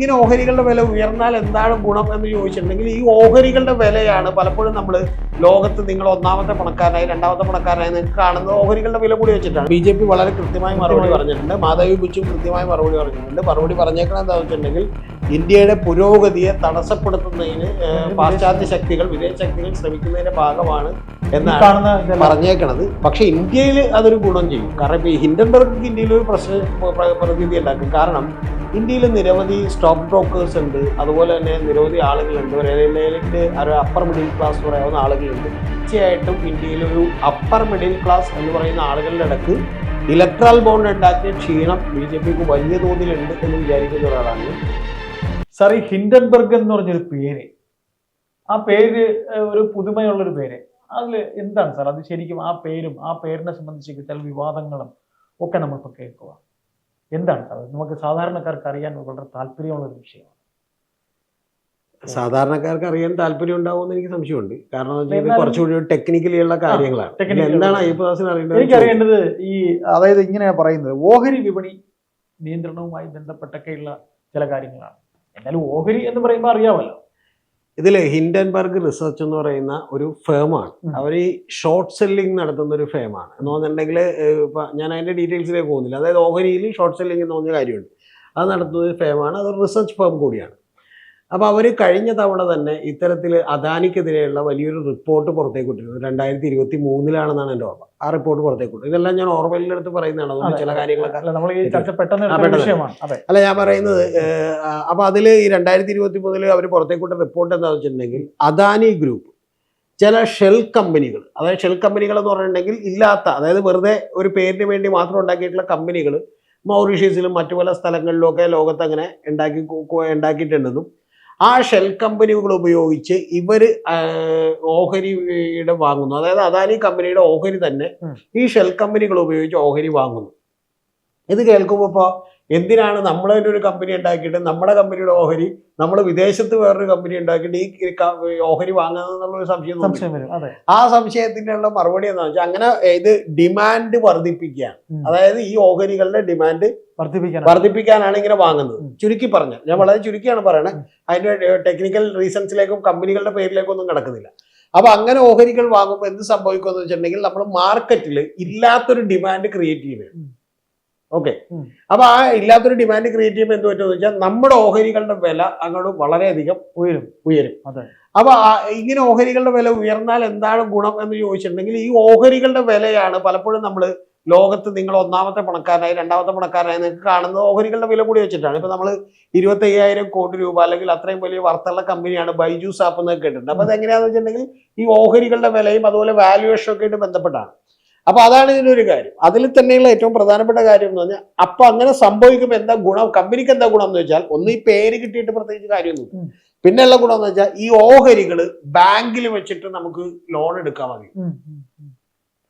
ഇങ്ങനെ ഓഹരികളുടെ വില ഉയർന്നാൽ എന്താണ് ഗുണം എന്ന് ചോദിച്ചിട്ടുണ്ടെങ്കിൽ ഈ ഓഹരികളുടെ വിലയാണ് പലപ്പോഴും നമ്മൾ ലോകത്ത് നിങ്ങൾ ഒന്നാമത്തെ പണക്കാരനായി രണ്ടാമത്തെ പണക്കാരനായി നിങ്ങൾക്ക് കാണുന്നത് ഓഹരികളുടെ വില കൂടി വെച്ചിട്ടാണ്. ബി ജെ പി വളരെ കൃത്യമായി മറുപടി പറഞ്ഞിട്ടുണ്ട്. മാധവി ബുച്ചും കൃത്യമായി മറുപടി പറഞ്ഞിട്ടുണ്ട്. മറുപടി പറഞ്ഞേക്കണം എന്താണെന്ന് വെച്ചിട്ടുണ്ടെങ്കിൽ ഇന്ത്യയുടെ പുരോഗതിയെ തടസ്സപ്പെടുത്തുന്നതിന് പാശ്ചാത്യ ശക്തികൾ വിദേശ ശക്തികൾ ശ്രമിക്കുന്നതിന്റെ ഭാഗമാണ് എന്നാണ് പറഞ്ഞേക്കണത്. പക്ഷെ ഇന്ത്യയിൽ അതൊരു ഗുണം ചെയ്യും. കാരണം ഇപ്പൊ ഈ ഹിൻഡൻബർഗ് ഇന്ത്യയിൽ ഒരു പ്രശ്ന പ്ര- പ്രതിനിധി ഉണ്ടാക്കും. കാരണം ഇന്ത്യയിൽ നിരവധി സ്റ്റോക്ക് ബ്രോക്കേഴ്സ് ഉണ്ട്. അതുപോലെ തന്നെ നിരവധി ആളുകളുണ്ട്. ഒരു ഒരു അപ്പർ മിഡിൽ ക്ലാസ് പറയാവുന്ന ആളുകളുണ്ട്. തീർച്ചയായിട്ടും ഇന്ത്യയിൽ ഒരു അപ്പർ മിഡിൽ ക്ലാസ് എന്ന് പറയുന്ന ആളുകളുടെ ഇടയ്ക്ക് ഇലക്ട്രൽ ബോണ്ട് ഉണ്ടാക്കിയ ക്ഷീണം ബി ജെ പിക്ക് വലിയ തോതിലുണ്ട് എന്ന് വിചാരിക്കുന്ന ഒരാളാണ്. സാർ ഈ ഹിൻഡൻബർഗ് എന്ന് പറഞ്ഞൊരു പേര്. ആ പേര് ഒരു പുതുമയുള്ളൊരു പേര്. അതിൽ എന്താണ് സാർ? അത് ശരിക്കും ആ പേരും ആ പേരിനെ സംബന്ധിച്ച് ചില വിവാദങ്ങളും ഒക്കെ നമ്മളിപ്പോൾ കേൾക്കുക എന്താണ് സാർ? നമുക്ക് സാധാരണക്കാർക്ക് അറിയാൻ വളരെ താല്പര്യമുള്ളൊരു വിഷയമാണ്. സാധാരണക്കാർക്ക് അറിയാൻ താല്പര്യം ഉണ്ടാവുമെന്ന് എനിക്ക് സംശയമുണ്ട്. കാരണം കുറച്ചുകൂടി ടെക്നിക്കലി ഉള്ള കാര്യങ്ങളാണ്. എന്താണ് അയ്യപ്പദാസിന് അറിയേണ്ടത്? എനിക്കറിയേണ്ടത് ഈ അതായത് ഇങ്ങനെയാണ് പറയുന്നത്. ഓഹരി വിപണി നിയന്ത്രണവുമായി ബന്ധപ്പെട്ടൊക്കെയുള്ള ചില കാര്യങ്ങളാണ്. എന്നാലും ഓഹരി എന്ന് പറയുമ്പോൾ അറിയാമല്ലോ. ഇതിൽ ഹിൻഡൻബർഗ് റിസർച്ച് എന്ന് പറയുന്ന ഒരു ഫേമാണ്. അവർ ഈ ഷോർട്ട് സെല്ലിംഗ് നടത്തുന്ന ഒരു ഫേമാണ്. എന്ന് പറഞ്ഞിട്ടുണ്ടെങ്കിൽ ഞാൻ അതിന്റെ ഡീറ്റെയിൽസിലേക്ക് പോകുന്നില്ല. അതായത് ഓഹരിയിൽ ഷോർട്ട് സെല്ലിംഗ് എന്ന് പറഞ്ഞ കാര്യമുണ്ട്. അത് നടത്തുന്ന ഒരു ഫേമാണ്. അത് റിസർച്ച് ഫേം കൂടിയാണ്. അപ്പോൾ അവർ കഴിഞ്ഞ തവണ തന്നെ ഇത്തരത്തിൽ അദാനിക്കെതിരെയുള്ള വലിയൊരു റിപ്പോർട്ട് പുറത്തേക്ക് വിട്ടിരുന്നു രണ്ടായിരത്തി ഇരുപത്തി മൂന്നിലാണെന്നാണ് എന്റെ ഓർമ്മ. ആ റിപ്പോർട്ട് പുറത്തേക്ക് വിട്ടു ഇതെല്ലാം ഞാൻ ഓർമ്മയിലെടുത്ത് പറയുന്നതാണ്. അതുകൊണ്ട് ചില കാര്യങ്ങളൊക്കെ അല്ല ഞാൻ പറയുന്നത് അപ്പോൾ അതിൽ ഈ രണ്ടായിരത്തി ഇരുപത്തി മൂന്നിൽ അവർ പുറത്തേക്ക് വിട്ട റിപ്പോർട്ട് എന്താണെന്ന് വെച്ചിട്ടുണ്ടെങ്കിൽ അദാനി ഗ്രൂപ്പ് ചില ഷെൽ കമ്പനികൾ അതായത് ഷെൽ കമ്പനികൾ എന്ന് പറഞ്ഞിട്ടുണ്ടെങ്കിൽ ഇല്ലാത്ത അതായത് വെറുതെ ഒരു പേരിന് വേണ്ടി മാത്രം ഉണ്ടാക്കിയിട്ടുള്ള കമ്പനികൾ മൗറീഷ്യസിലും മറ്റു പല സ്ഥലങ്ങളിലും ഒക്കെ ലോകത്ത് അങ്ങനെ ഉണ്ടാക്കി ഉണ്ടാക്കിയിട്ടുണ്ടെന്നും ആ ഷെൽ കമ്പനികൾ ഉപയോഗിച്ച് ഇവർ ഓഹരിയുടെ വാങ്ങുന്നു. അതായത് അദാനി കമ്പനിയുടെ ഓഹരി തന്നെ ഈ ഷെൽ കമ്പനികൾ ഉപയോഗിച്ച് ഓഹരി വാങ്ങുന്നു. ഇത് കേൾക്കുമ്പോൾ ഇപ്പോൾ എന്തിനാണ് നമ്മൾ തന്നെ ഒരു കമ്പനി ഉണ്ടാക്കിയിട്ട് നമ്മുടെ കമ്പനിയുടെ ഓഹരി നമ്മൾ വിദേശത്ത് വേറൊരു കമ്പനി ഉണ്ടാക്കിയിട്ട് ഈ ഓഹരി വാങ്ങാന്നുള്ളൊരു സംശയം. സംശയം വരും. ആ സംശയത്തിനുള്ള മറുപടി എന്താണെന്ന് വെച്ചാൽ അങ്ങനെ ഇത് ഡിമാൻഡ് വർദ്ധിപ്പിക്കുകയാണ്. അതായത് ഈ ഓഹരികളുടെ ഡിമാൻഡ് വർദ്ധിപ്പിക്കാൻ വർദ്ധിപ്പിക്കാനാണ് ഇങ്ങനെ വാങ്ങുന്നത്. ചുരുക്കി പറഞ്ഞ ഞാൻ വളരെ ചുരുക്കിയാണ് പറയുന്നത്. അതിന്റെ ടെക്നിക്കൽ റീസൺസിലേക്കും കമ്പനികളുടെ പേരിലേക്കും ഒന്നും കിടക്കുന്നില്ല. അപ്പൊ അങ്ങനെ ഓഹരികൾ വാങ്ങുമ്പോൾ എന്ത് സംഭവിക്കുമെന്ന് വെച്ചിട്ടുണ്ടെങ്കിൽ നമ്മൾ മാർക്കറ്റിൽ ഇല്ലാത്തൊരു ഡിമാൻഡ് ക്രിയേറ്റ് ചെയ്യുന്നത്. ഓക്കെ. അപ്പൊ ആ ഇല്ലാത്തൊരു ഡിമാൻഡ് ക്രിയേറ്റ് ചെയ്യുമ്പോൾ എന്ത് പറ്റുമെന്ന് വെച്ചാൽ നമ്മുടെ ഓഹരികളുടെ വില അങ്ങോട്ട് വളരെയധികം ഉയരും. ഉയരും. അതെ. അപ്പൊ ഇങ്ങനെ ഓഹരികളുടെ വില ഉയർന്നാൽ എന്താണ് ഗുണം എന്ന് ചോദിച്ചിട്ടുണ്ടെങ്കിൽ ഈ ഓഹരികളുടെ വിലയാണ് പലപ്പോഴും നമ്മൾ ലോകത്ത് നിങ്ങൾ ഒന്നാമത്തെ പണക്കാരനായി രണ്ടാമത്തെ പണക്കാരനായി നിങ്ങൾക്ക് കാണുന്ന ഓഹരികളുടെ വില കൂടി വെച്ചിട്ടാണ്. ഇപ്പൊ നമ്മൾ ഇരുപത്തി അയ്യായിരം കോടി രൂപ അല്ലെങ്കിൽ അത്രയും വലിയ വർത്തുള്ള കമ്പനിയാണ് ബൈജൂസ് ആപ്പ് എന്നൊക്കെ കേട്ടിട്ടുണ്ട്. അപ്പൊ അത് എങ്ങനെയാണെന്ന് വെച്ചിട്ടുണ്ടെങ്കിൽ ഈ ഓഹരികളുടെ വിലയും അതുപോലെ വാല്യുവേഷനും ഒക്കെ ആയിട്ട് ബന്ധപ്പെട്ടാണ്. അപ്പൊ അതാണ് ഇതിനൊരു ഒരു കാര്യം അതിൽ തന്നെയുള്ള ഏറ്റവും പ്രധാനപ്പെട്ട കാര്യം എന്ന് പറഞ്ഞാൽ അപ്പൊ അങ്ങനെ സംഭവിക്കുമ്പോൾ എന്താ ഗുണം കമ്പനിക്ക് എന്താ ഗുണം എന്ന് വെച്ചാൽ ഒന്ന് ഈ പേര് കിട്ടിയിട്ട് പ്രത്യേകിച്ച് കാര്യമൊന്നും. പിന്നെയുള്ള ഗുണം എന്ന് വെച്ചാൽ ഈ ഓഹരികൾ ബാങ്കിൽ വെച്ചിട്ട് നമുക്ക് ലോൺ എടുക്കാൻ മതി.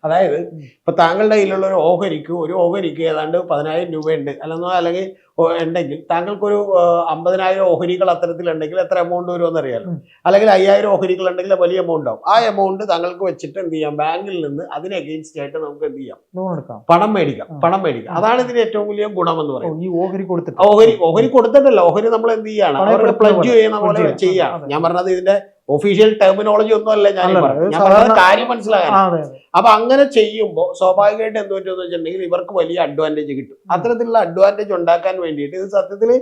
അതായത്. ഇപ്പൊ താങ്കളുടെ കയ്യിലുള്ള ഒരു ഓഹരിക്ക് ഒരു ഓഹരിക്ക് ഏതാണ്ട് പതിനായിരം രൂപയുണ്ട്. അല്ലെന്നോ അല്ലെങ്കിൽ ഉണ്ടെങ്കിൽ താങ്കൾക്കൊരു അമ്പതിനായിരം ഓഹരികൾ അത്തരത്തിലുണ്ടെങ്കിൽ എത്ര എമൗണ്ട് വരുമെന്ന് അറിയാലോ. അല്ലെങ്കിൽ അയ്യായിരം ഓഹരികൾ ഉണ്ടെങ്കിൽ വലിയ എമൗണ്ട് ആവും. ആ എമൗണ്ട് താങ്കൾക്ക് വെച്ചിട്ട് എന്ത് ചെയ്യാം? ബാങ്കിൽ നിന്ന് അതിന് അഗെയിൻസ്റ്റ് ആയിട്ട് നമുക്ക് എന്ത് ചെയ്യാം? ലോൺ എടുക്കാം. പണം മേടിക്കാം. പണം മേടിക്കാം. അതാണ് ഇതിന് ഏറ്റവും വലിയ ഗുണം എന്ന് പറയുന്നത്. ഈ ഓഹരി കൊടുത്തിട്ട്. ഓഹരി ഓഹരി കൊടുത്തിട്ടല്ല. ഓഹരി നമ്മൾ എന്ത് ചെയ്യാണ്? അവർക്ക് പണയപ്പെടുത്തുന്ന പ്ലഡ്ജ് പോലെ. ചെയ്യുന്ന പോലെ pledge ചെയ്യാം. ചെയ്യാം ഞാൻ പറഞ്ഞത് ഇതിന്റെ ഒഫീഷ്യൽ ടെർമിനോളജി ഒന്നും അല്ല ഞാൻ പറഞ്ഞത്. കാര്യം മനസ്സിലാകാൻ അപ്പൊ അങ്ങനെ ചെയ്യുമ്പോൾ സ്വാഭാവികമായിട്ട് എന്ത് പറ്റുമെന്ന് വെച്ചിട്ടുണ്ടെങ്കിൽ ഇവർക്ക് വലിയ അഡ്വാന്റേജ് കിട്ടും. അത്തരത്തിലുള്ള അഡ്വാന്റേജ് ഉണ്ടാക്കാൻ വേണ്ടിയിട്ട് ഇത് സത്യത്തിൽ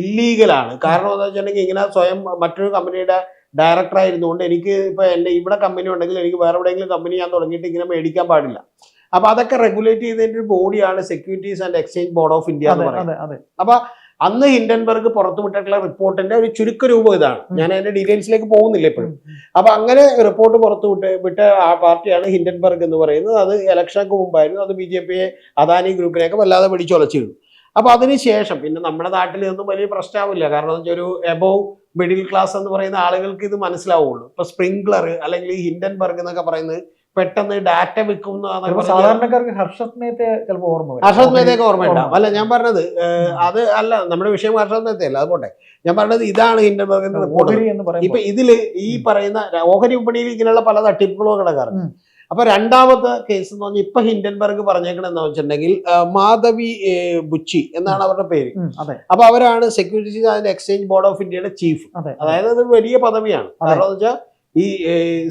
ഇല്ലീഗലാണ് കാരണം എന്താ വെച്ചിട്ടുണ്ടെങ്കിൽ ഇങ്ങനെ സ്വയം മറ്റൊരു കമ്പനിയുടെ ഡയറക്ടർ ആയിരുന്നുകൊണ്ട് എനിക്ക് ഇപ്പൊ എന്റെ ഇവിടെ കമ്പനി ഉണ്ടെങ്കിൽ എനിക്ക് വേറെ എവിടെയെങ്കിലും കമ്പനി ഞാൻ തുടങ്ങിയിട്ട് ഇങ്ങനെ മേടിക്കാൻ പാടില്ല. അപ്പൊ അതൊക്കെ റെഗുലേറ്റ് ചെയ്തതിന്റെ ഒരു ബോഡിയാണ് securities and exchange board of India എന്ന് പറയുന്നത്. അപ്പൊ അന്ന് ഹിൻഡൻബർഗ് പുറത്തുവിട്ടിട്ടുള്ള റിപ്പോർട്ടിന്റെ ഒരു ചുരുക്ക രൂപം ഇതാണ്. ഞാൻ അതിന്റെ ഡീറ്റെയിൽസിലേക്ക് പോകുന്നില്ല ഇപ്പോഴും. അപ്പൊ അങ്ങനെ റിപ്പോർട്ട് പുറത്തു വിട്ട് ആ പാർട്ടിയാണ് ഹിൻഡൻബർഗ് എന്ന് പറയുന്നത്. അത് ഇലക്ഷനൊക്കെ മുമ്പായിരുന്നു. അത് ബി ജെ പിയെ അദാനി ഗ്രൂപ്പിനെയൊക്കെ വല്ലാതെ പിടിച്ചുലച്ചിരുന്നു. അപ്പൊ അതിനുശേഷം പിന്നെ നമ്മുടെ നാട്ടിൽ ഇതൊന്നും വലിയ പ്രശ്നമാവില്ല കാരണം എന്ന് വെച്ചാൽ ഒരു എബോവ് മിഡിൽ ക്ലാസ് എന്ന് പറയുന്ന ആളുകൾക്ക് ഇത് മനസ്സിലാവുള്ളൂ. ഇപ്പൊ സ്പ്രിംഗ്ലർ അല്ലെങ്കിൽ ഹിൻഡൻബർഗ് എന്നൊക്കെ പറയുന്നത് പെട്ടെന്ന് ഡാറ്റ വിൽക്കും എന്നൊക്കെ ചിലപ്പോ സാധാരണക്കാർക്ക് ഹർഷത് മേത്തേക്ക് ചിലപ്പോ ഓർമ്മ. ഹർഷത് മേത്തയൊക്കെ ഓർമ്മയുണ്ടാവും അല്ല ഞാൻ പറഞ്ഞത് അത് അല്ല നമ്മുടെ വിഷയം ഹർഷത് മേത്തയല്ല അത് പോട്ടെ. ഞാൻ പറഞ്ഞത് ഇതാണ് ഹിൻഡൻബർഗിന്റെ റിപ്പോർട്ട് ഇപ്പൊ ഇതിൽ ഈ പറയുന്ന ഓഹരി വിപണിയിൽ ഇങ്ങനെയുള്ള പല തട്ടിപ്പുകളും കിടക്കാറുണ്ട്. അപ്പൊ രണ്ടാമത്തെ കേസ് എന്ന് പറഞ്ഞാൽ ഇപ്പൊ ഹിൻഡൻബർഗ് പറഞ്ഞേക്കണെന്ന് വെച്ചിട്ടുണ്ടെങ്കിൽ മാധവി ബുച്ചി എന്നാണ് അവരുടെ പേര്. അപ്പൊ അവരാണ് securities and exchange board of ഇന്ത്യയുടെ ചീഫ് അതെ അതായത് അത് വലിയ പദവിയാണ്. കാരണം വെച്ചാൽ ഈ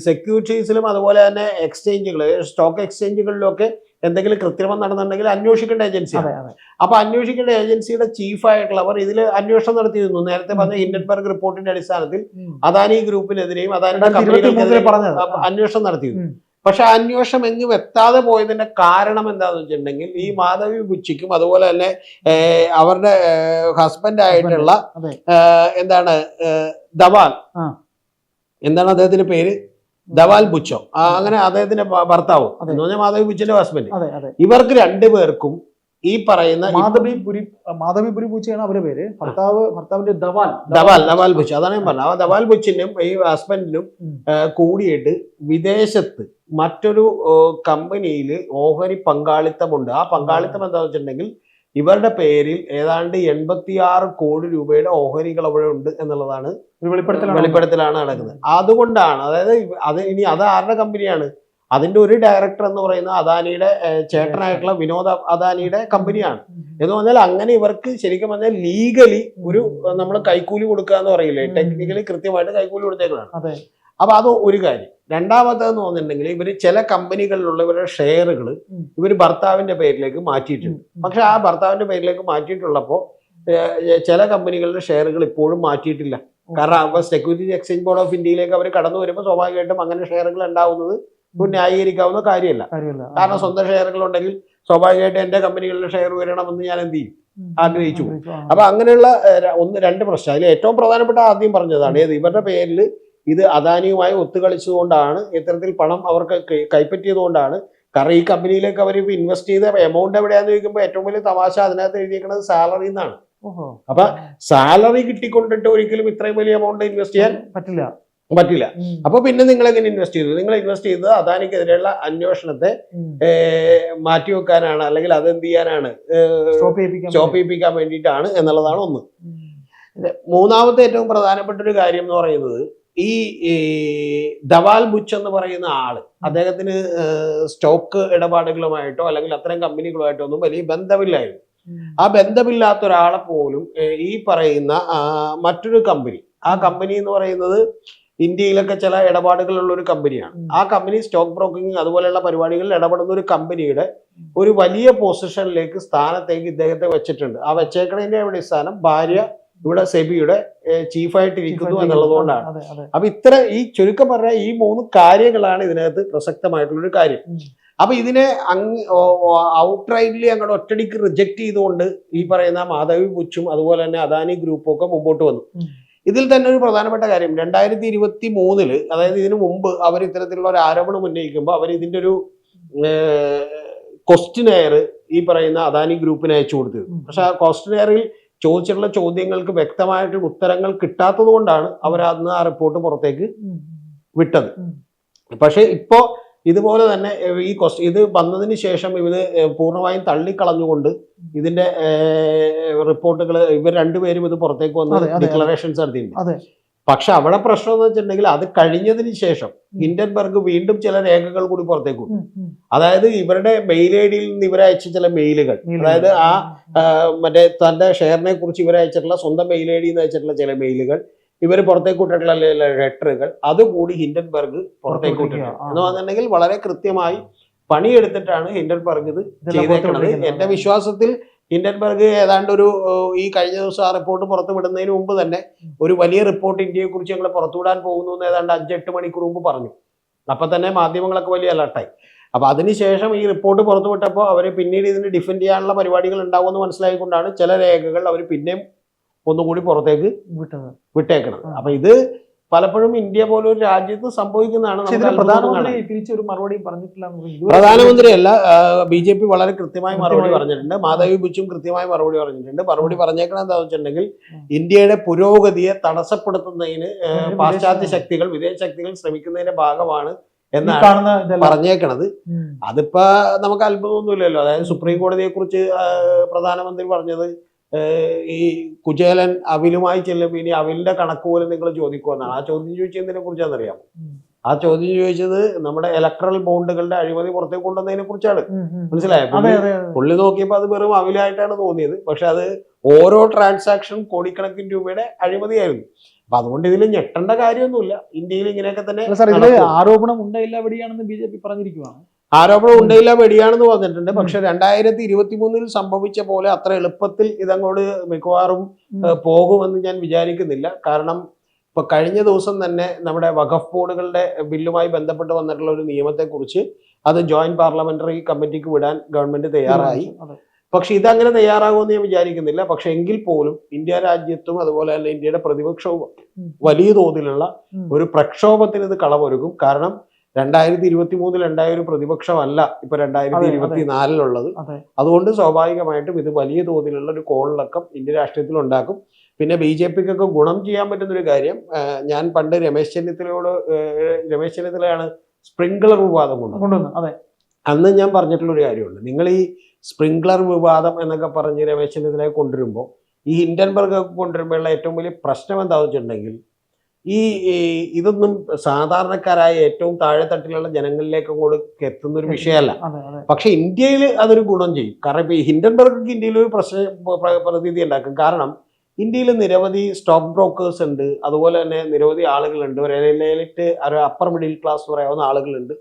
സെക്യൂരിറ്റീസിലും അതുപോലെ തന്നെ എക്സ്ചേഞ്ചുകൾ സ്റ്റോക്ക് എക്സ്ചേഞ്ചുകളിലൊക്കെ എന്തെങ്കിലും കൃത്രിമം നടന്നിട്ടുണ്ടെങ്കിൽ അന്വേഷിക്കേണ്ട ഏജൻസിയാണ് അപ്പൊ അന്വേഷിക്കേണ്ട ഏജൻസിയുടെ ചീഫായിട്ടുള്ളവർ ഇതിൽ അന്വേഷണം നടത്തിയിരുന്നു. നേരത്തെ പറഞ്ഞ ഹിൻഡൻബർഗ് റിപ്പോർട്ടിന്റെ അടിസ്ഥാനത്തിൽ. അദാനി ഗ്രൂപ്പിനെതിരെയും അദാനിയുടെ കമ്പനികൾക്കെതിരെയും അന്വേഷണം നടത്തിയിരുന്നു. പക്ഷെ ആ അന്വേഷണം എങ്ങും എത്താതെ പോയതിന്റെ കാരണം എന്താണെന്ന് വെച്ചിട്ടുണ്ടെങ്കിൽ ഈ മാധവി ബുച്ചിക്കും അതുപോലെ തന്നെ അവരുടെ ഹസ്ബൻഡ് ആയിട്ടുള്ള എന്താണ് ധവാൻ. എന്താണ് അദ്ദേഹത്തിന്റെ പേര്? ദവാൽ ബുച്ചോ. അങ്ങനെ അദ്ദേഹത്തിന്റെ ഭർത്താവ്. എന്ന് പറഞ്ഞാൽ മാധവി ബുച്ചന്റെ ഹസ്ബൻഡ് ഇവർക്ക് രണ്ടുപേർക്കും ഈ പറയുന്ന ഈ മാധവിപുരി മാധവിപുരി ബുച്ചയാണ് അവരുടെ പേര്. ഭർത്താവ് ഭർത്താവിന്റെ ദവാൽ ദവാൽ ദവാൽ ബുച്ച. അതാണ് ഞാൻ പറഞ്ഞത്. ആ ദവാൽ ബുച്ചിനും ഈ ഹസ്ബൻഡിനും കൂടിയിട്ട് വിദേശത്ത് മറ്റൊരു കമ്പനിയിൽ ഓഹരി പങ്കാളിത്തമുണ്ട്. ആ പങ്കാളിത്തം എന്താണെന്ന് വെച്ചിട്ടുണ്ടെങ്കിൽ ഇവരുടെ പേരിൽ ഏതാണ്ട് എൺപത്തിയാറ് കോടി രൂപയുടെ ഓഹരികൾ അവിടെ ഉണ്ട് എന്നുള്ളതാണ് വെളിപ്പെടുത്തലാണ്. നടക്കുന്നത്. അതുകൊണ്ടാണ് അതായത് അത് ഇനി അത് ആരുടെ കമ്പനിയാണ്? അതിന്റെ ഒരു ഡയറക്ടർ എന്ന് പറയുന്ന അദാനിയുടെ ചേട്ടനായിട്ടുള്ള വിനോദ് അദാനിയുടെ കമ്പനിയാണ്. എന്ന് പറഞ്ഞാൽ അങ്ങനെ ഇവർക്ക് ശരിക്കും പറഞ്ഞാൽ ലീഗലി ഒരു നമ്മൾ കൈക്കൂലി കൊടുക്കുക എന്ന് പറയില്ലേ ടെക്നിക്കലി കൃത്യമായിട്ട് കൈക്കൂലി കൊടുത്തേക്കാണ് അതെ അപ്പൊ അത് ഒരു കാര്യം. രണ്ടാമത്തേന്ന് തോന്നുന്നുണ്ടെങ്കിൽ ഇവർ ചില കമ്പനികളിലുള്ളവരുടെ ഷെയറുകൾ. ഇവർ ഭർത്താവിന്റെ പേരിലേക്ക് മാറ്റിയിട്ടുണ്ട്. പക്ഷെ ആ ഭർത്താവിന്റെ പേരിലേക്ക് മാറ്റിയിട്ടുള്ളപ്പോൾ ചില കമ്പനികളുടെ ഷെയറുകൾ ഇപ്പോഴും മാറ്റിയിട്ടില്ല. കാരണം അപ്പൊ സെക്യൂരിറ്റി എക്സ്ചേഞ്ച് ബോർഡ് ഓഫ് ഇന്ത്യയിലേക്ക് അവർ കടന്നു വരുമ്പോൾ സ്വാഭാവികമായിട്ടും അങ്ങനെ ഷെയറുകൾ ഉണ്ടാവുന്നത് ന്യായീകരിക്കാവുന്ന കാര്യമല്ല. കാര്യമല്ല. കാരണം സ്വന്തം ഷെയറുകൾ ഉണ്ടെങ്കിൽ സ്വാഭാവികമായിട്ട് എന്റെ കമ്പനികളുടെ ഷെയർ വരണമെന്ന് ഞാൻ എന്ത് ചെയ്യും? ആഗ്രഹിച്ചു. അപ്പൊ അങ്ങനെയുള്ള ഒന്ന് രണ്ട് പ്രശ്നം. അതിൽ ഏറ്റവും പ്രധാനപ്പെട്ട ആദ്യം പറഞ്ഞതാണ് ഏത്? ഇവരുടെ പേരിൽ ഇത് അദാനിയുമായി ഒത്തുകളിച്ചതുകൊണ്ടാണ് ഇത്തരത്തിൽ പണം അവർക്ക് കൈപ്പറ്റിയതുകൊണ്ടാണ്. കാരണം ഈ കമ്പനിയിലേക്ക് അവർ ഇൻവെസ്റ്റ് ചെയ്ത എമൗണ്ട് എവിടെയാന്ന് ചോദിക്കുമ്പോൾ ഏറ്റവും വലിയ തമാശ അതിനകത്ത് എഴുതിയിരിക്കുന്നത് സാലറി എന്നാണ്. അപ്പൊ സാലറി കിട്ടിക്കൊണ്ടിട്ട് ഒരിക്കലും ഇത്രയും വലിയ എമൗണ്ട് ഇൻവെസ്റ്റ് ചെയ്യാൻ പറ്റില്ല. പറ്റില്ല. അപ്പൊ പിന്നെ നിങ്ങൾ എങ്ങനെ ഇൻവെസ്റ്റ് ചെയ്തു? നിങ്ങൾ ഇൻവെസ്റ്റ് ചെയ്തത് അദാനിക്കെതിരെയുള്ള അന്വേഷണത്തെ മാറ്റിവെക്കാനാണ് അല്ലെങ്കിൽ അതെന്ത് ചെയ്യാനാണ് സ്റ്റോപ്പ് ചെയ്യിപ്പിക്കാൻ വേണ്ടിയിട്ടാണ് എന്നുള്ളതാണ് ഒന്ന്. മൂന്നാമത്തെ ഏറ്റവും പ്രധാനപ്പെട്ട ഒരു കാര്യം എന്ന് പറയുന്നത് ഈ ദവാൽ ബുച്ച് എന്ന് പറയുന്ന ആൾ അദ്ദേഹത്തിന് സ്റ്റോക്ക് ഇടപാടുകളുമായിട്ടോ അല്ലെങ്കിൽ അത്തരം കമ്പനികളുമായിട്ടോ ഒന്നും വലിയ ബന്ധമില്ലായിരുന്നു. ആ ബന്ധമില്ലാത്ത ഒരാളെ പോലും ഈ പറയുന്ന മറ്റൊരു കമ്പനി ആ കമ്പനി എന്ന് പറയുന്നത് ഇന്ത്യയിലൊക്കെ ചില ഇടപാടുകളുള്ള ഒരു കമ്പനിയാണ്. ആ കമ്പനി സ്റ്റോക്ക് ബ്രോക്കിംഗ് അതുപോലെയുള്ള പരിപാടികളിൽ ഇടപെടുന്ന ഒരു കമ്പനിയുടെ ഒരു വലിയ പൊസിഷനിലേക്ക് സ്ഥാനത്തേക്ക് ഇദ്ദേഹത്തെ വെച്ചിട്ടുണ്ട്. ആ വെച്ചേക്കണതിന്റെ അവിടെ സ്ഥാനം ഭാര്യ ഇവിടെ സെബിയുടെ ചീഫായിട്ട് ഇരിക്കുന്നു എന്നുള്ളതുകൊണ്ടാണ്. അപ്പൊ ഇത്ര ഈ ചുരുക്കം പറഞ്ഞ ഈ മൂന്ന് കാര്യങ്ങളാണ് ഇതിനകത്ത് പ്രസക്തമായിട്ടുള്ള ഒരു കാര്യം. അപ്പൊ ഇതിനെ അങ്ങ് ഔട്ട്റൈറ്റ്ലി അങ്ങോട്ട് ഒറ്റടിക്ക് റിജക്ട് ചെയ്തുകൊണ്ട് ഈ പറയുന്ന മാധവി പുച്ചും അതുപോലെ തന്നെ അദാനി ഗ്രൂപ്പും ഒക്കെ മുമ്പോട്ട് വന്നു. ഇതിൽ തന്നെ ഒരു പ്രധാനപ്പെട്ട കാര്യം രണ്ടായിരത്തി ഇരുപത്തി മൂന്നിൽ അതായത് ഇതിനു മുമ്പ് അവർ ഇത്തരത്തിലുള്ള ഒരു ആരോപണം ഉന്നയിക്കുമ്പോൾ അവർ ഇതിന്റെ ഒരു ക്വസ്റ്റിനെയർ ഈ പറയുന്ന അദാനി ഗ്രൂപ്പിന് അയച്ചു കൊടുത്തിരുന്നു. പക്ഷെ ആ ക്വസ്റ്റിനെയറിൽ ചോദിച്ചിട്ടുള്ള ചോദ്യങ്ങൾക്ക് വ്യക്തമായിട്ട് ഉത്തരങ്ങൾ കിട്ടാത്തത് കൊണ്ടാണ് അവർ അന്ന് ആ റിപ്പോർട്ട് പുറത്തേക്ക്. വിട്ടത് പക്ഷേ പക്ഷെ ഇപ്പോ ഇതുപോലെ തന്നെ ഈ ക്വസ്റ്റ് ഇത് വന്നതിന് ശേഷം ഇവർ പൂർണമായും തള്ളിക്കളഞ്ഞുകൊണ്ട് ഇതിന്റെ റിപ്പോർട്ടുകൾ ഇവർ രണ്ടുപേരും ഇത് പുറത്തേക്ക് വന്ന്. ഡിക്ലറേഷൻസ് നടത്തിയിട്ടുണ്ട് പക്ഷെ അവിടെ പ്രശ്നം എന്ന് വെച്ചിട്ടുണ്ടെങ്കിൽ അത് കഴിഞ്ഞതിന് ശേഷം ഹിൻഡൻബർഗ് വീണ്ടും ചില രേഖകൾ കൂടി പുറത്തേക്ക്. അതായത് ഇവരുടെ മെയിൽ ഐ ഡിയിൽ നിന്ന് ഇവരെ അയച്ച ചില മെയിലുകൾ. അതായത് ആ മറ്റേ തന്റെ ഷെയറിനെ കുറിച്ച് ഇവരയച്ചിട്ടുള്ള സ്വന്തം മെയിൽ ഐ ഡിയിൽ നിന്ന് അയച്ചിട്ടുള്ള ചില മെയിലുകൾ. ഇവർ പുറത്തേക്ക് വിട്ടിട്ടുള്ള ലെറ്ററുകൾ. അതുകൂടി ഹിൻഡൻബർഗ് പുറത്തേക്ക് വിട്ടിട്ടുണ്ട് എന്ന് പറഞ്ഞിട്ടുണ്ടെങ്കിൽ വളരെ കൃത്യമായി പണിയെടുത്തിട്ടാണ് ഹിൻഡൻബർഗ് ഇത് ചെയ്തേക്കുന്നത്. എന്റെ വിശ്വാസത്തിൽ ഹിൻഡൻബർഗ് ഏതാണ്ട് ഒരു ഈ കഴിഞ്ഞ ദിവസം ആ റിപ്പോർട്ട് പുറത്തു വിടുന്നതിന് മുമ്പ് തന്നെ ഒരു വലിയ റിപ്പോർട്ട് ഇന്ത്യയെക്കുറിച്ച് ഞങ്ങൾ പുറത്തുവിടാൻ പോകുന്നു എന്ന് ഏതാണ്ട് അഞ്ചെട്ട് മണിക്കൂർ മുമ്പ് പറഞ്ഞു. അപ്പൊ തന്നെ മാധ്യമങ്ങളൊക്കെ വലിയ അലർട്ടായി. അപ്പോൾ അതിനുശേഷം ഈ റിപ്പോർട്ട് പുറത്തുവിട്ടപ്പോൾ അവർ പിന്നീട് ഇതിന് ഡിഫെൻഡ് ചെയ്യാനുള്ള പരിപാടികൾ ഉണ്ടാവുമെന്ന് മനസ്സിലായിക്കൊണ്ടാണ് ചില രേഖകൾ അവർ പിന്നെയും ഒന്നുകൂടി പുറത്തേക്ക് വിട്ടത്. വിട്ടേക്കണത്. അപ്പൊ ഇത് പലപ്പോഴും ഇന്ത്യ പോലെ ഒരു രാജ്യത്ത് സംഭവിക്കുന്നതാണ് പ്രധാനമന്ത്രി അല്ല തിരിച്ചൊരു മറുപടി പറഞ്ഞിട്ടില്ല എന്ന് പറഞ്ഞു. ഇതുവരെ പ്രധാനമന്ത്രിയല്ല ബി ജെ പി വളരെ കൃത്യമായി മറുപടി പറഞ്ഞിട്ടുണ്ട്. മാധവി ബുച്ചും കൃത്യമായി മറുപടി പറഞ്ഞിട്ടുണ്ട്. മറുപടി പറഞ്ഞേക്കണം എന്താ വെച്ചിട്ടുണ്ടെങ്കിൽ ഇന്ത്യയുടെ പുരോഗതിയെ തടസ്സപ്പെടുത്തുന്നതിന് പാശ്ചാത്യ ശക്തികൾ വിദേശ ശക്തികൾ ശ്രമിക്കുന്നതിന്റെ ഭാഗമാണ് എന്നാണ് പറഞ്ഞേക്കണത്. അതിപ്പോ നമുക്ക് അത്ഭുതമൊന്നുമില്ലല്ലോ. അതായത് സുപ്രീം കോടതിയെ കുറിച്ച് പ്രധാനമന്ത്രി പറഞ്ഞത് ഈ കുചേലൻ അവിലുമായി ചെല്ലുമ്പോൾ ഇനി അവിലിന്റെ കണക്ക് പോലും നിങ്ങൾ ചോദിക്കുമെന്നാണ്. ആ ചോദ്യം ചോദിച്ചതിനെ കുറിച്ചാണെന്നറിയാം ആ ചോദ്യം ചോദിച്ചത് നമ്മുടെ ഇലക്ട്രൽ ബോണ്ടുകളുടെ അഴിമതി പുറത്തേക്ക് കൊണ്ടുവന്നതിനെ കുറിച്ചാണ്. മനസ്സിലായോ? അതെ പുള്ളി- നോക്കിയപ്പോൾ അത്. വെറും അവിലായിട്ടാണ് തോന്നിയത്. പക്ഷെ അത് ഓരോ ട്രാൻസാക്ഷൻ കോടിക്കണക്കിന് രൂപയുടെ അഴിമതിയായിരുന്നു. അപ്പൊ അതുകൊണ്ട് ഇതിൽ ഞെട്ടേണ്ട കാര്യമൊന്നുമില്ല. ഇന്ത്യയിൽ ഇങ്ങനെയൊക്കെ തന്നെ ആരോപണം ഉണ്ടായില്ല എവിടെയാണെന്ന് ബി ജെ പി പറഞ്ഞിരിക്കുവാണ്. ആരോപണം ഉണ്ടായില്ല വെടിയാണെന്ന് പറഞ്ഞിട്ടുണ്ട്. പക്ഷെ രണ്ടായിരത്തി ഇരുപത്തി മൂന്നിൽ സംഭവിച്ച പോലെ അത്ര എളുപ്പത്തിൽ ഇതങ്ങോട്ട് മിക്കവാറും. പോകുമെന്ന് ഞാൻ വിചാരിക്കുന്നില്ല. കാരണം ഇപ്പൊ കഴിഞ്ഞ ദിവസം തന്നെ നമ്മുടെ വഖഫ് ബോർഡുകളുടെ ബില്ലുമായി ബന്ധപ്പെട്ട് വന്നിട്ടുള്ള ഒരു നിയമത്തെക്കുറിച്ച് അത് ജോയിന്റ് പാർലമെന്ററി കമ്മിറ്റിക്ക് വിടാൻ ഗവൺമെന്റ് തയ്യാറായി. പക്ഷെ ഇതങ്ങനെ തയ്യാറാകുമെന്ന് ഞാൻ വിചാരിക്കുന്നില്ല. പക്ഷെ എങ്കിൽ പോലും ഇന്ത്യ രാജ്യത്തും അതുപോലെ തന്നെ ഇന്ത്യയുടെ പ്രതിപക്ഷവും. വലിയ തോതിലുള്ള ഒരു പ്രക്ഷോഭത്തിന് ഇത് കളമൊരുക്കും. കാരണം രണ്ടായിരത്തി ഇരുപത്തി മൂന്നിൽ ഉണ്ടായ ഒരു പ്രതിപക്ഷമല്ല ഇപ്പൊ രണ്ടായിരത്തി. ഇരുപത്തി നാലിലുള്ളത് അതുകൊണ്ട് സ്വാഭാവികമായിട്ടും ഇത് വലിയ തോതിലുള്ള ഒരു കോളിളക്കം ഇന്ത്യ രാഷ്ട്രീയത്തിൽ ഉണ്ടാക്കും. പിന്നെ ബി ജെ പിക്കൊക്കെ ഗുണം ചെയ്യാൻ പറ്റുന്ന ഒരു കാര്യം ഞാൻ പണ്ട് രമേശ് ചെന്നിത്തലയോട് രമേശ് ചെന്നിത്തലയാണ് സ്പ്രിംഗ്ലർ വിവാദം കൊണ്ടു അതെ. അന്ന് ഞാൻ പറഞ്ഞിട്ടുള്ള ഒരു കാര്യമുണ്ട്. നിങ്ങൾ ഈ സ്പ്രിംഗ്ലർ വിവാദം എന്നൊക്കെ പറഞ്ഞ് രമേശ് ചെന്നിത്തലയെ കൊണ്ടുവരുമ്പോൾ ഈ ഹിൻഡൻബർഗ് കൊണ്ടുവരുമ്പോഴുള്ള ഏറ്റവും വലിയ പ്രശ്നം എന്താണെന്ന് വെച്ചിട്ടുണ്ടെങ്കിൽ ഈ ഇതൊന്നും സാധാരണക്കാരായ ഏറ്റവും താഴെത്തട്ടിലുള്ള ജനങ്ങളിലേക്ക് അങ്ങോട്ട് എത്തുന്ന ഒരു വിഷയമല്ല പക്ഷെ ഇന്ത്യയിൽ അതൊരു ഗുണം ചെയ്യും. കാരണം ഇപ്പൊ ഹിൻഡൻബർഗ് ഇന്ത്യയിൽ ഒരു പ്രശ്ന പ്ര- പ്രതിനിധി ഉണ്ടാക്കും. കാരണം ഇന്ത്യയിൽ നിരവധി സ്റ്റോക്ക് ബ്രോക്കേഴ്സ് ഉണ്ട്. അതുപോലെ തന്നെ നിരവധി ആളുകളുണ്ട്. ഒരു എലൈറ്റ് ഒരു അപ്പർ മിഡിൽ ക്ലാസ് പറയാവുന്ന ആളുകളുണ്ട്.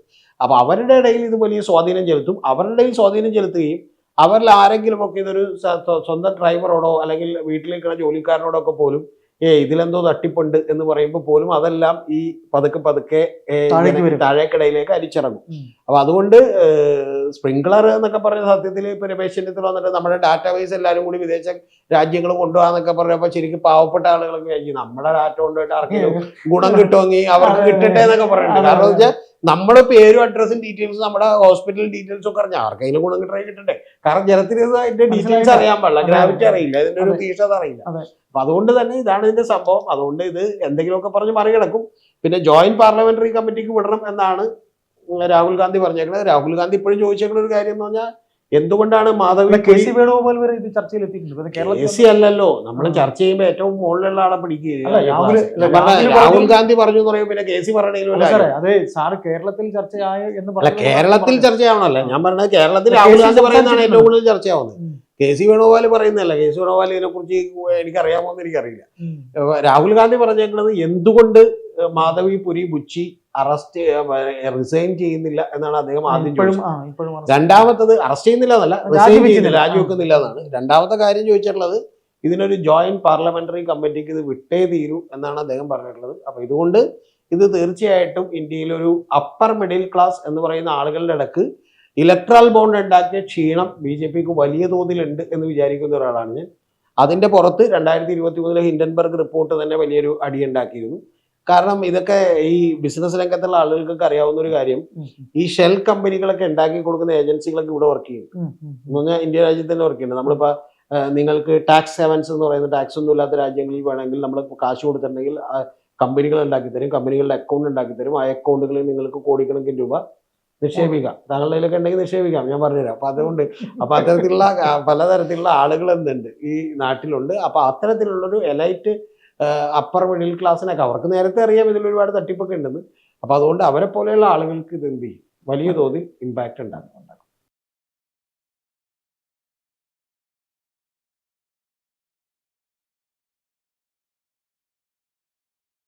അപ്പൊ അവരുടെ ഇടയിൽ ഇത് വലിയ സ്വാധീനം ചെലുത്തും. അവരുടെ ഇടയിൽ സ്വാധീനം ചെലുത്തുകയും അവരിൽ ആരെങ്കിലും ഒക്കെ ഇതൊരു സ്വന്തം ഡ്രൈവറോടോ അല്ലെങ്കിൽ വീട്ടിലേക്കുള്ള ജോലിക്കാരനോടോ ഒക്കെ പോലും ഏ ഇതിലെന്തോ തട്ടിപ്പുണ്ട് എന്ന് പറയുമ്പോൾ പോലും അതെല്ലാം ഈ പതുക്കെ പതുക്കെ. താഴേക്കിടയിലേക്ക് അരിച്ചിറങ്ങും. അപ്പൊ അതുകൊണ്ട് സ്പ്രിംഗ്ലർ എന്നൊക്കെ പറഞ്ഞ സത്യത്തിൽ ഇപ്പൊ രമേശ് ചെന്നിത്തല വന്നിട്ട് നമ്മുടെ ഡാറ്റാബേസ് എല്ലാവരും കൂടി വിദേശ രാജ്യങ്ങൾ കൊണ്ടുപോകാന്നൊക്കെ പറഞ്ഞപ്പോ ശരിക്കും പാവപ്പെട്ട ആളുകളൊക്കെ കഴിഞ്ഞു നമ്മുടെ ഡാറ്റ കൊണ്ടുപോയിട്ട് ആർക്കെങ്കിലും ഗുണം കിട്ടുമെങ്കിൽ അവർക്ക് കിട്ടട്ടെ എന്നൊക്കെ പറയുന്നുണ്ട് കാരണം. വെച്ചാൽ നമ്മുടെ പേരും അഡ്രസ്സും ഡീറ്റെയിൽസും നമ്മുടെ ഹോസ്പിറ്റൽ ഡീറ്റെയിൽസും ഒക്കെ അറിഞ്ഞാൽ ആർക്കെങ്കിലും ഗുണം കിട്ടണേ കിട്ടട്ടെ കാരണം ജനത്തിന് അതിന്റെ ഡീറ്റെയിൽസ് അറിയാൻ പാടില്ല. ഗ്രാവിറ്റി അറിയില്ല. ഇതിന്റെ ഒരു. തീക്ഷണത അറിയില്ല. അപ്പൊ അതുകൊണ്ട് തന്നെ ഇതാണ് ഇതിന്റെ സംഭവം. അതുകൊണ്ട് ഇത് എന്തെങ്കിലുമൊക്കെ പറഞ്ഞ് മറികടക്കും. പിന്നെ ജോയിന്റ് പാർലമെന്ററി കമ്മിറ്റിക്ക് വിടണം എന്നാണ് രാഹുൽ ഗാന്ധി പറഞ്ഞേക്കുന്നത് രാഹുൽ ഗാന്ധി ഇപ്പോഴും ചോദിച്ചേക്കുന്ന ഒരു കാര്യം എന്ന് പറഞ്ഞാൽ എന്തുകൊണ്ടാണ് മാധവി കെ സി വേണുഗോപാൽ വരെ ഇത് ചർച്ചയിൽ എത്തിയിട്ടുണ്ട്. കെ സി അല്ലല്ലോ. നമ്മൾ ചർച്ച ചെയ്യുമ്പോൾ ഏറ്റവും മുകളിലുള്ള ആളെ പിടിക്കുക രാഹുൽ- ഗാന്ധി പറഞ്ഞു എന്ന് പറയുമ്പോൾ പിന്നെ കെ സി പറയണെങ്കിലും അല്ല സാറേ സാറ് കേരളത്തിൽ ചർച്ചയായ എന്ന് പറഞ്ഞു കേരളത്തിൽ. ചർച്ചയാവണല്ലോ. ഞാൻ പറഞ്ഞത് കേരളത്തിൽ രാഹുൽ ഗാന്ധി പറയുന്നതാണ് ഏറ്റവും. കൂടുതൽ ചർച്ചയാവുന്നത്. കെ സി വേണുഗോപാൽ പറയുന്നതല്ല. കെ സി വേണുഗോപാൽ ഇതിനെ കുറിച്ച് എനിക്കറിയാമോ എന്ന് എനിക്കറിയില്ല. രാഹുൽ ഗാന്ധി പറഞ്ഞേക്കുന്നത് എന്തുകൊണ്ട് മാധവി പുരി ബുച്ചി അറസ്റ്റ് റിസൈൻ ചെയ്യുന്നില്ല എന്നാണ് അദ്ദേഹം ആദ്യം. രണ്ടാമത്തത് അറസ്റ്റ് ചെയ്യുന്നില്ല എന്നല്ല റിസൈൻ രാജിവെക്കുന്നില്ല. ചെയ്യുന്നില്ല രാജിവെക്കുന്നില്ല എന്നാണ്. രണ്ടാമത്തെ കാര്യം ചോദിച്ചിട്ടുള്ളത് ഇതിനൊരു ജോയിന്റ് പാർലമെന്ററി കമ്മിറ്റിക്ക് ഇത് വിട്ടേ തീരൂ എന്നാണ് അദ്ദേഹം പറഞ്ഞിട്ടുള്ളത്. അപ്പൊ ഇതുകൊണ്ട് ഇത് തീർച്ചയായിട്ടും ഇന്ത്യയിൽ ഒരു അപ്പർ മിഡിൽ ക്ലാസ് എന്ന് പറയുന്ന ആളുകളുടെ ഇടയ്ക്ക് ഇലക്ട്രൽ ബോണ്ട് ഉണ്ടാക്കിയ ക്ഷീണം ബി ജെ പിക്ക് വലിയ തോതിലുണ്ട് എന്ന് വിചാരിക്കുന്ന ഒരാളാണ് ഞാൻ. അതിന്റെ പുറത്ത് രണ്ടായിരത്തി ഇരുപത്തി മൂന്നിലെ ഹിൻഡൻബർഗ് റിപ്പോർട്ട് തന്നെ വലിയൊരു അടിയുണ്ടാക്കിയിരുന്നു. കാരണം ഇതൊക്കെ ഈ ബിസിനസ് രംഗത്തുള്ള ആളുകൾക്കൊക്കെ അറിയാവുന്ന ഒരു കാര്യം. ഈ ഷെൽ കമ്പനികളൊക്കെ ഉണ്ടാക്കി കൊടുക്കുന്ന ഏജൻസികളൊക്കെ ഇവിടെ വർക്ക് ചെയ്യും. എന്ന് പറഞ്ഞാൽ ഇന്ത്യ രാജ്യത്ത് തന്നെ വർക്ക് ചെയ്യുന്നത്. നമ്മളിപ്പോ നിങ്ങൾക്ക് ടാക്സ് സെവൻസ് എന്ന് പറയുന്ന ടാക്സ് ഒന്നും ഇല്ലാത്ത രാജ്യങ്ങളിൽ വേണമെങ്കിൽ നമ്മൾ കാശ് കൊടുത്തിട്ടുണ്ടെങ്കിൽ ആ, കമ്പനികൾ ഉണ്ടാക്കി തരും. കമ്പനികളുടെ അക്കൗണ്ട് ഉണ്ടാക്കി തരും. ആ അക്കൗണ്ടുകളിൽ നിങ്ങൾക്ക് കോടിക്കണക്കിന് രൂപ നിക്ഷേപിക്കാം. താങ്കളുടെ ഉണ്ടെങ്കിൽ നിക്ഷേപിക്കാം. ഞാൻ പറഞ്ഞുതരാം. അപ്പൊ അതുകൊണ്ട് അപ്പൊ അത്തരത്തിലുള്ള പലതരത്തിലുള്ള ആളുകൾ എന്തുണ്ട്? ഈ നാട്ടിലുണ്ട്. അപ്പൊ അത്തരത്തിലുള്ളൊരു എലൈറ്റ് അപ്പർ മിഡിൽ ക്ലാസ്സിനൊക്കെ അവർക്ക് നേരത്തെ അറിയാം ഇതിൽ ഒരുപാട് തട്ടിപ്പൊക്കെ ഉണ്ടെന്ന്. അപ്പൊ അതുകൊണ്ട് അവരെ പോലെയുള്ള ആളുകൾക്ക് ഇത് എന്ത് ചെയ്യും? വലിയ തോതിൽ ഇമ്പാക്റ്റ് ഉണ്ടാക്കും